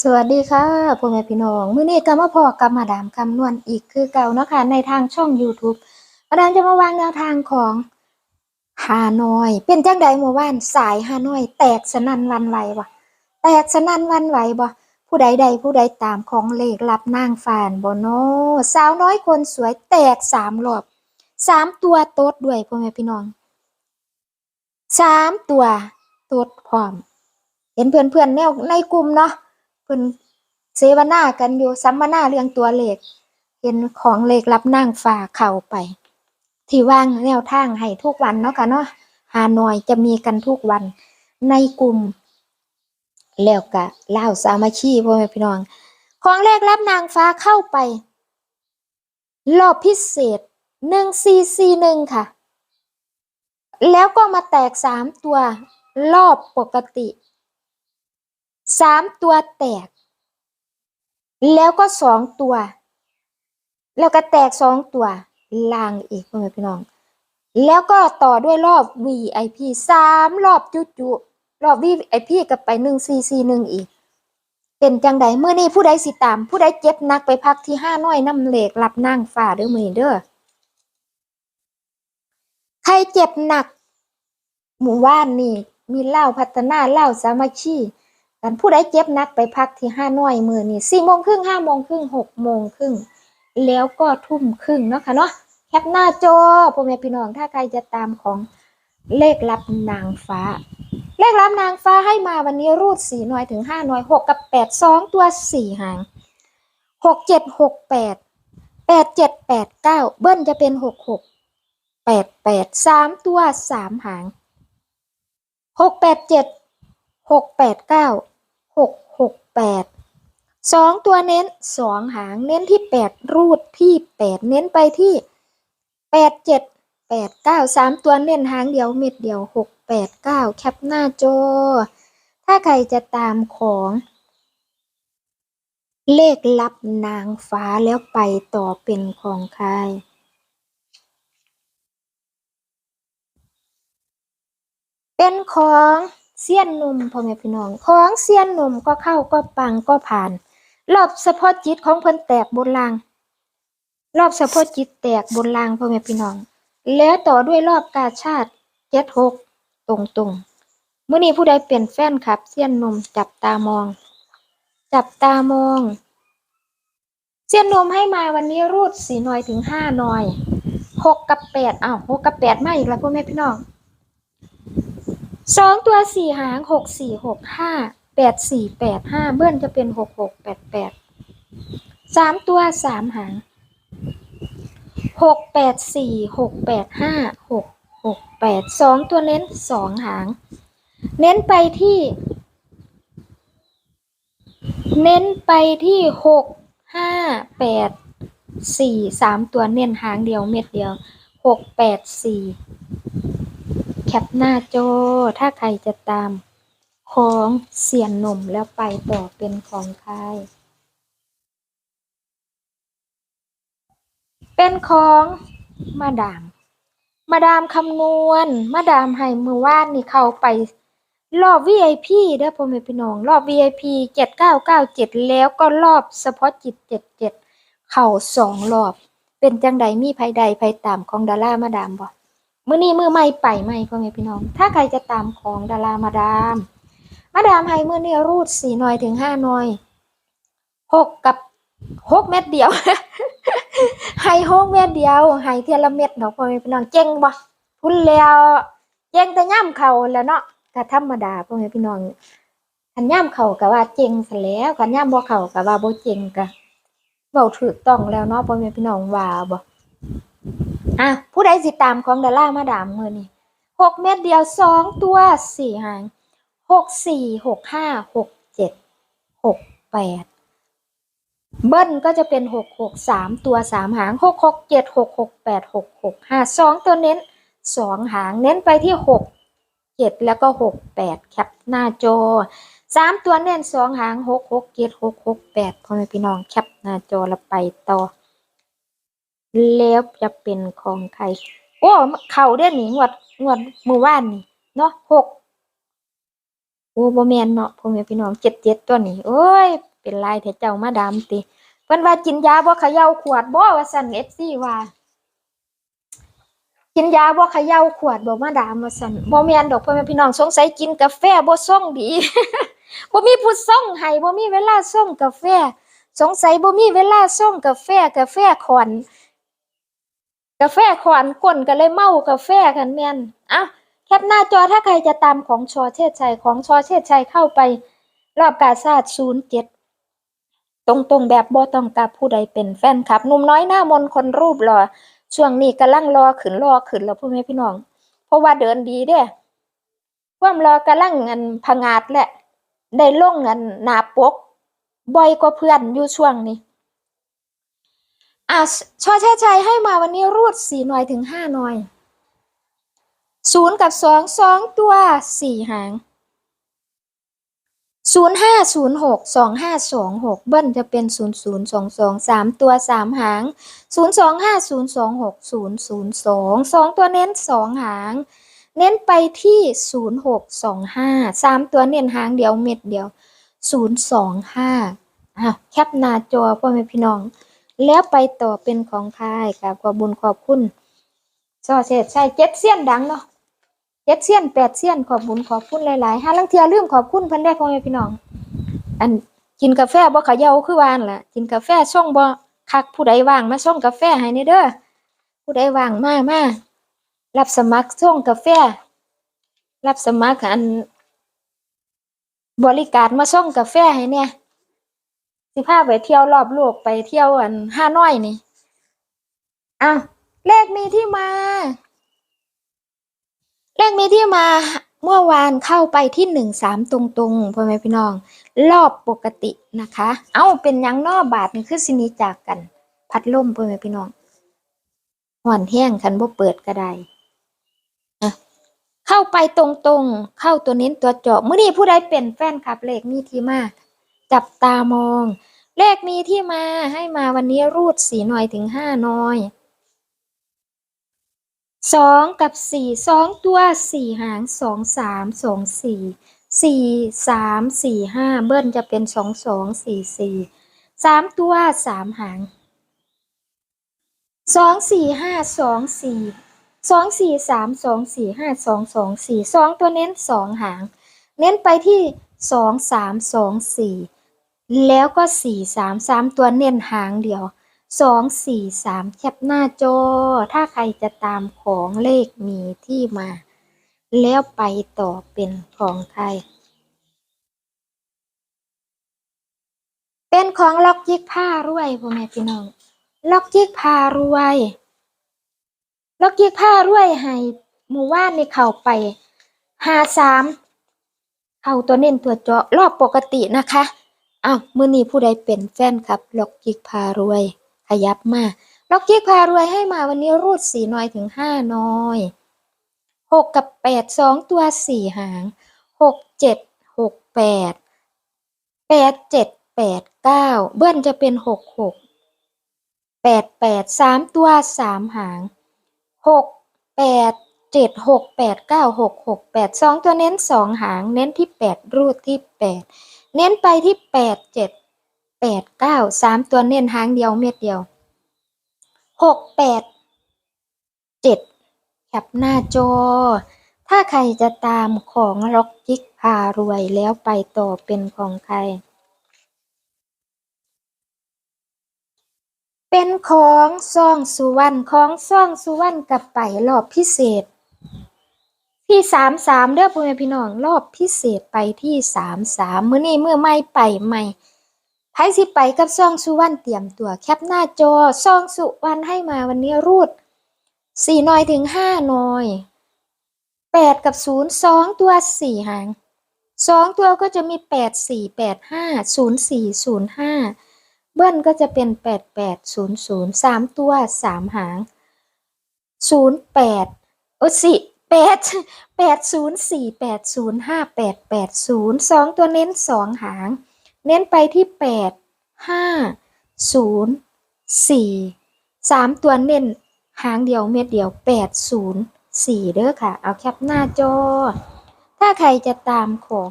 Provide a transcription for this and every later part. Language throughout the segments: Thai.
สวัสดีค่ะพ่อแม่พี่น้องมื้อนี้ก็มาพอกับมาดามคำนวณอีกคือเก่าเนาะค่ะในทางช่อง YouTube มาดามจะมาวางแนวทางของฮานอย เป็นจังใดเมื่อวานสายฮานอย แตกสนั่นวันไหวบ่แตกสนั่นวันไหวบ่ผู้ใดใดผู้ใดตามของเลขรับนางฟานบ่เนาะสาวน้อยคนสวยแตกสามรอบสามตัวโต๊ดด้วยพ่อแม่พี่น้องสามตัวโต๊ดพร้อม เห็นเพื่อนๆแนวในกลุ่มเนาะ พิ่นเสวนากันอยู่สัมมนาเรื่องตัวเลขเห็นของเลขรับนางฟ้าเข้าไป ที่ว่างแนวทางให้ทุกวันเนาะค่ะเนาะฮานอยจะมีกันทุกวันในกลุ่ม แล้วก็ลาสามัคคีพ่อแม่พี่น้อง ของเลขรับนางฟ้าเข้าไป รอบพิเศษหนึ่งซีซีหนึ่งค่ะ แล้วก็มาแตกสามตัวรอบปกติ สามตัวแตก แล้วก็สองตัว แล้วก็แตกสองตัวลางอีกพ่อแม่พี่น้อง แล้วก็ต่อด้วยรอบ VIP สามรอบจุจุรอบ VIP กับไปหนึ่งซีซีหนึ่งอีก เป็นจังใดเมื่อนี้ผู้ใดสิตาม ผู้ใดเจ็บหนักไปพักที่ห้าน้อยน้ำเหล็กรับนั่งฝ่าเด้อมือเด้อใครเจ็บหนัก หมู่บ้านนี่มีเหล้าพัฒนาเหล้าสามัคคี กันผู้ใดเจ็บนักไปพักที่ห้าน้อยมือนี่สี่โมงครึ่งห้าโมงครึ่งหกโมงครึ่งแล้วก็ทุ่มครึ่งเนาะค่ะเนาะแคปหน้าจอพ่อแม่พี่น้องถ้าใครจะตามของเลขลับนางฟ้า เลขลับนางฟ้าให้มาวันนี้รูดสี่หน่วยถึงห้าหน่วยหกกับแปดสองตัวสี่หางหกเจ็ดหกแปดแปดเจ็ดแปดเก้าเบิ้ลจะเป็นหกหกแปดแปดสามตัวสามหางหกแปดเจ็ดหกแปดเก้า หกหกแปดสองตัวเน้นสองหางเน้นที่แปดรูดที่แปดเน้นไปที่แปดเจ็ดแปดเก้าสามตัวเน้นหางเดียวเม็ดเดียวหกแปดเก้าแคปหน้าจอ ถ้าใครจะตามของ เลขลับนางฟ้าแล้วไปต่อเป็นของใครเป็นของ เซียนหนุ่มพ่อแม่พี่น้อง ของเซียนหนุ่มก็เข้าก็ปังก็ผ่าน รอบเฉพาะจิตของเพิ่นแตกบนลาง รอบเฉพาะจิตแตกบนลางพ่อแม่พี่น้อง แล้วต่อด้วยรอบกาชาติเจ็ดหกตรงตรงๆมื่อนี้ผู้ใดเป็นแฟนคลับเซียนหนุ่มจับตามอง จับตามองเซียนหนุ่มให้มาวันนี้รูดสี่หน่อยถึงห้าหน่อยหกกับแปดอ้าวหกกับแปดมาอีกแล้วพ่อแม่พี่น้อง สองตัวสี่หางหกสี่หกห้าแปดสี่แปดห้าเบิ้ลจะเป็นหกหกแปดแปดสามตัวสามหางหกแปดสี่หกแปดห้าหกหกแปดสองตัวเน้นสองหาง เน้นไปที่ เน้นไปที่หกห้าแปดสี่สามตัวเน้นหางเดียวเม็ดเดียวหกแปดสี่ แคปหน้าจอ ถ้าใครจะตามของเสียนหนุ่มแล้วไปต่อเป็นของใคร เป็นของมาดาม มาดามคำนวณ มาดามให้มือว่านนี่เขาไปรอบ VIP เด้อพ่อแม่พี่น้อง รอบ VIP เจ็ดเก้าเก้าเจ็ดแล้วก็รอบเฉพาะจิตเจ็ดเจ็ดเข่าสองรอบ เป็นจังใดมีภัยใดภัยตามของดารามาดามบ่ มื้อนี้มือไม่ไปไม่พ่อแม่พี่น้อง ถ้าใครจะตามของดารามาดาม มาดามให้มื้อนี้รูดสี่หน่อยถึงห้าหน่อยหกกับหกเม็ดเดียวให้หกเม็ดเดียวให้เทียละเม็ดเนาะพ่อแม่พี่น้องเจ๋งบ่พุ่นแล้วเจ๋งแต่ย่ำเขาแล้วเนาะก็ธรรมดาพ่อแม่พี่น้องคันย่ำเขาก็ว่าเจ๋งซะแล้วคันย่ำบ่เขาก็ว่าบ่เจงก็เว้าถูกต้องแล้วเนาะพ่อแม่พี่น้องว่าบ่ อะผู้ใดสิตามของดารามาดามมือนี่หกเม็ดเดียวสองตัวสี่หางหกสี่หกห้าหกเจ็ดหกแปดเบิ้ลก็จะเป็นหกหกสามตัวสามหางหกหกเจ็ดหกหกแปดหกหกห้าสองตัวเน้นสองหางเน้นไปที่หกเจ็ดแล้วก็หกแปดแคปหน้าจอสามตัวเน้นสองหางหกหกเจ็ดหกหกแปดพ่อแม่พี่น้องแคปหน้าจอแล้วไปต่อ แล้วจะเป็นของใคร โอ้เขาเด้อนี่งวดงวดมือว่านนี่เนาะหกโอ้บ่แมนเนาะพ่อแม่พี่น้องเจ็ดเจ็ดตัวนี้โอ้ย เป็นลายแท้เจ้ามาดามติเพิ่นว่ากินยาบ่เขย่าขวดบ่ว่าซั่น FC ว่า กินยาบ่เขย่าขวดบ่มาดามว่าซั่นบ่แมนดอกพ่อแม่พี่น้องสงสัยกินกาแฟบ่ส่งดีบ่มีผู้ส่งให้บ่มีเวลาส่งกาแฟ สงสัยบ่มีเวลาส่งกาแฟกาแฟขอน กาแฟขอนก้นก็เลยเมากาแฟกันแม่นอ้าแคปหน้าจอถ้าใครจะตามของชอเชษชัยของชอเชษชัยเข้าไป รอบกาชาติ07ตรงๆแบบบ่ต้องกับผู้ใดเป็นแฟนคลับหนุ่มน้อยหน้ามนคนรูปหล่อช่วงนี้กำลังรอขึ้นรอขึ้นแล้วพ่อแม่พี่น้อง เพราะว่าเดินดีเด้ความรอกำลังเงินผงาดแหละ ได้ลงเงินหนาปกบ่อยกว่าเพื่อนอยู่ช่วงนี้ อะชอแช่ใจให้มาวันนี้รูดสี่หน่อยถึงห้าหน่อยศูนย์กับสองสองตัวสี่หางศูนย์ห้าศูนย์หกสองห้าสองหกเบิ้ลจะเป็นศูนย์ศูนย์สองสองสามตัวสามหางศูนย์สองห้าศูนย์สองหกศูนย์ศูนย์สองสองตัวเน้นสองหาง เน้นไปที่ศูนย์หกสองห้าสามตัวเน้นหางเดียวเม็ดเดียวศูนย์สองห้าอะแคปหน้าจอพ่อแม่พี่น้อง แล้วไปต่อเป็นของค่ายกับขอบุญขอบคุณซอเสร็จใช่เจ็ดเสี้ยนดังเนาะเจ็ดเสี้ยนแปดเสี้ยนขอบบุญขอบคุณหลายๆห้าลังเทียลืมขอบคุณเพิ่นได้พ่อแม่พี่น้อง อันกินกาแฟบ่เขย่าคือวานล่ะ กินกาแฟช่องบ่คักผู้ใดว่างมาส่งกาแฟให้นี่เด้อผู้ใดว่างมามารับสมัครส่งกาแฟ รับสมัครอัน บริการมาส่งกาแฟให้เนี่ย สิพาไปเที่ยวรอบโลกไปเที่ยวอันฮาน้อยนี่อ้าวเลขมีที่มา เลขมีที่มา เมื่อวานเข้าไปที่หนึ่งสามตรงๆพ่อแม่พี่น้อง รอบปกตินะคะ เอ้าเป็นยังนอบาทนี่คือสินีจากกัน พัดลมพ่อแม่พี่น้องห่อนแห้งคันบ่เปิดก็ได้เข้าไปตรงๆ เข้าตัวเน้นตัวเจาะมื้อนี้ผู้ใดเป็นแฟนคลับเลขมีที่มา จับตามอง เลขมีที่มาให้มาวันนี้รูดสี่หน่อยถึงห้าหน่อยสองกับสี่สองตัวสี่หางสองสามสองสี่สี่สามสี่ห้าเบิ้ลจะเป็นสองสองสี่สี่สามตัวสามหางสองสี่ห้าสองสี่สองสี่สามสองสี่ห้าสองสองสี่สองตัวเน้นสองหาง เน้นไปที่สองสามสองสี่ แล้วก็สี่สามสามตัวเน้นหางเดียวสองสี่สามแคปหน้าจอ ถ้าใครจะตามของเลขมีที่มา แล้วไปต่อเป็นของใคร เป็นของล็อกยิกผ้ารวยพ่อแม่พี่น้องล็อกยิกผ้ารวยล็อกยิกผ้ารวยให้หมู่ว่านในเข้าไปห้าสามเข้าตัวเน้นตัวเจาะรอบปกตินะคะ อ้าวมื้อนี้ผู้ใดเป็นแฟนครับ ล็อกกิกพารวย ขยับมาล็อกกิกพารวยให้มาวันนี้รูดสี่น้อยถึงห้าน้อยหกกับแปดสองตัวสี่หางหกเจ็ดหกแปดแปดเจ็ดแปดเก้าเบิ้ลจะเป็นหกหกแปดแปดสามตัวสามหางหกแปดเจ็ดหกแปดเก้าหกหกแปดสองตัวเน้นสองหาง เน้นที่แปดรูดที่แปด เน้นไปที่แปดเจ็ดแปดเก้าสามตัวเน้นหางเดียวเม็ดเดียวหกแปดเจ็ดแคปหน้าจอ ถ้าใครจะตามของล็อกจิกพารวยแล้วไปต่อเป็นของใคร เป็นของซ่องสุวรรณของซ่องสุวรรณกับไปรอบพิเศษ ที่สามสามเด้อพ่อแม่พี่น้องรอบพิเศษไปที่สามสามมื้อนี้มื้อไม่ไปใหม่ไผสิไปกับซองสุวรรณเตรียมตัวแคปหน้าจอซองสุวรรณให้มาวันนี้รูดสี่น้อยถึงห้าน้อยแปดกับศูนย์สองตัวสี่หางสองตัวก็จะมีแปดสี่แปดห้าศูนย์สี่ศูนย์ห้าเบิ้ลก็จะเป็นแปดแปดศูนย์ศูนย์สามตัวสามหางศูนย์แปดโอ้สี่ แปดแปดศูนย์สี่แปดศูนย์ห้าแปดแปดศูนย์สองตัวเน้นสองหาง เน้นไปที่แปดห้าศูนย์สี่สามตัวเน้นหางเดียวเม็ดเดียวแปดศูนย์สี่เด้อค่ะ เอาแคปหน้าจอ ถ้าใครจะตามของ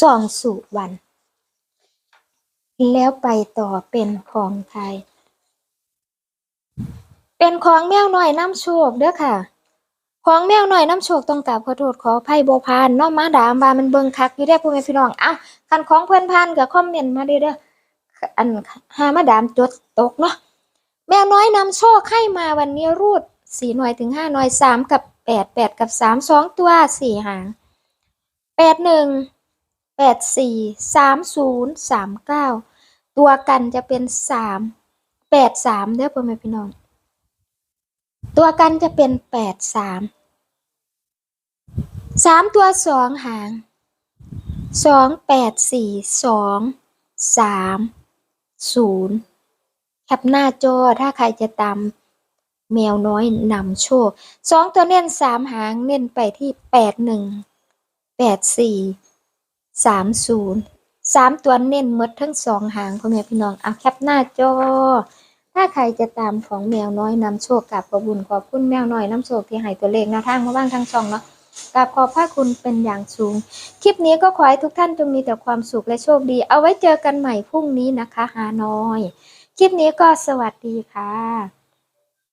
สองสูตรวันแล้วไปต่อเป็นของไทย เป็นของแมวหน่อยน้ำโชคเด้อค่ะ ของแมวหน่อยน้ำโชคต้องกราบขอโทษขออภัยโบพานเนาะมาดามบามันเบิงคักอยู่ได้พ่อแม่พี่น้องอะคันของเพื่อนพานก็คอมเมนต์มาเด้อเด้ออันหามาดามจดตกเนาะแมวน้อยนำโชคให้มาวันนี้รูดสี่หน่วยถึงห้าหน่วยสามกับแปดแปดกับสามสองตัวสี่หางแปดหนึ่งแปดสี่สามศูนย์สามเก้าตัวกันจะเป็นสามแปดสามเด้อพ่อแม่พี่น้อง ตัวกันจะเป็นแปดสามสามตัวสองหางสองแปดสี่สองสามศูนย์แคปหน้าจอถ้าใครจะตามแมวน้อยนำโชคสองตัวเน้นสามหางเน้นไปที่แปดหนึ่งแปดสี่สามศูนย์สามตัวเน้นหมดทั้งสองหางพ่อแม่พี่น้องเอาแคปหน้าจอ ถ้าใครจะตามของแมวน้อยนำโชคกับขอบุญขอบคุณแมวน้อยนำโชคที่ให้ตัวเลขแนวทางมาบ้างทางช่องเนาะกับขอบพระคุณเป็นอย่างสูง คลิปนี้ก็ขอให้ทุกท่านจงมีแต่ความสุขและโชคดี เอาไว้เจอกันใหม่พรุ่งนี้นะคะฮานอย คลิปนี้ก็สวัสดีค่ะ